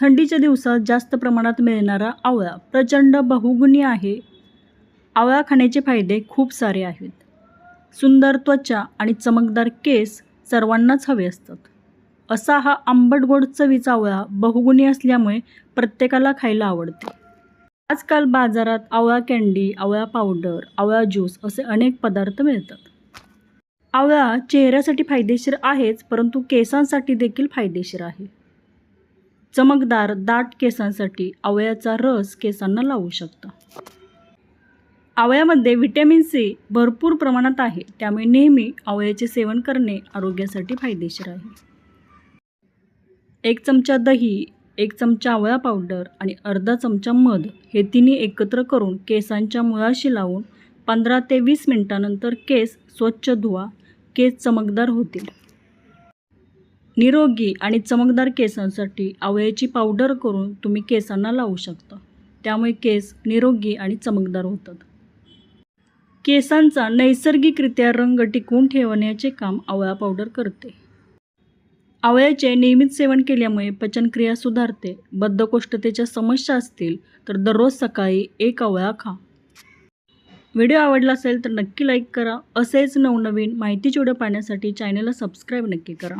थंडीच्या दिवसात जास्त प्रमाणात मिळणारा आवळा प्रचंड बहुगुणी आहे. आवळा खाण्याचे फायदे खूप सारे आहेत. सुंदर त्वचा आणि चमकदार केस सर्वांनाच हवे असतात. असा हा आंबट गोड चवीचा आवळा बहुगुणी असल्यामुळे प्रत्येकाला खायला आवडते. आजकाल बाजारात आवळा कँडी आवळा पावडर आवळा ज्यूस असे अनेक पदार्थ मिळतात. आवळा चेहऱ्यासाठी फायदेशीर आहेच परंतु केसांसाठी देखील फायदेशीर आहे. चमकदार दाट केसांसाठी आवळ्याचा रस केसांना लावू शकता. आवळ्यामध्ये व्हिटॅमिन सी भरपूर प्रमाणात आहे. त्यामुळे नेहमी आवळ्याचे सेवन करणे आरोग्यासाठी फायदेशीर आहे. एक चमचा दही एक चमचा आवळा पावडर आणि अर्धा चमचा मध हे तिन्ही एकत्र करून केसांच्या मुळाशी लावून पंधरा ते वीस मिनिटानंतर केस स्वच्छ धुवा. केस चमकदार होतील. निरोगी आणि चमकदार केसांसाठी आवळ्याची पावडर करून तुम्ही केसांना लावू शकता. त्यामुळे केस निरोगी आणि चमकदार होतात. केसांचा नैसर्गिकरित्या रंग टिकवून ठेवण्याचे काम आवळा पावडर करते. आवळ्याचे नियमित सेवन केल्यामुळे पचनक्रिया सुधारते बद्धकोष्ठतेच्या समस्या असतील तर दररोज सकाळी एक आवळा खा. व्हिडिओ आवडला असेल तर नक्की लाईक करा. असेच नवनवीन माहिती व्हिडिओ पाहण्यासाठी चॅनलला सबस्क्राईब नक्की करा.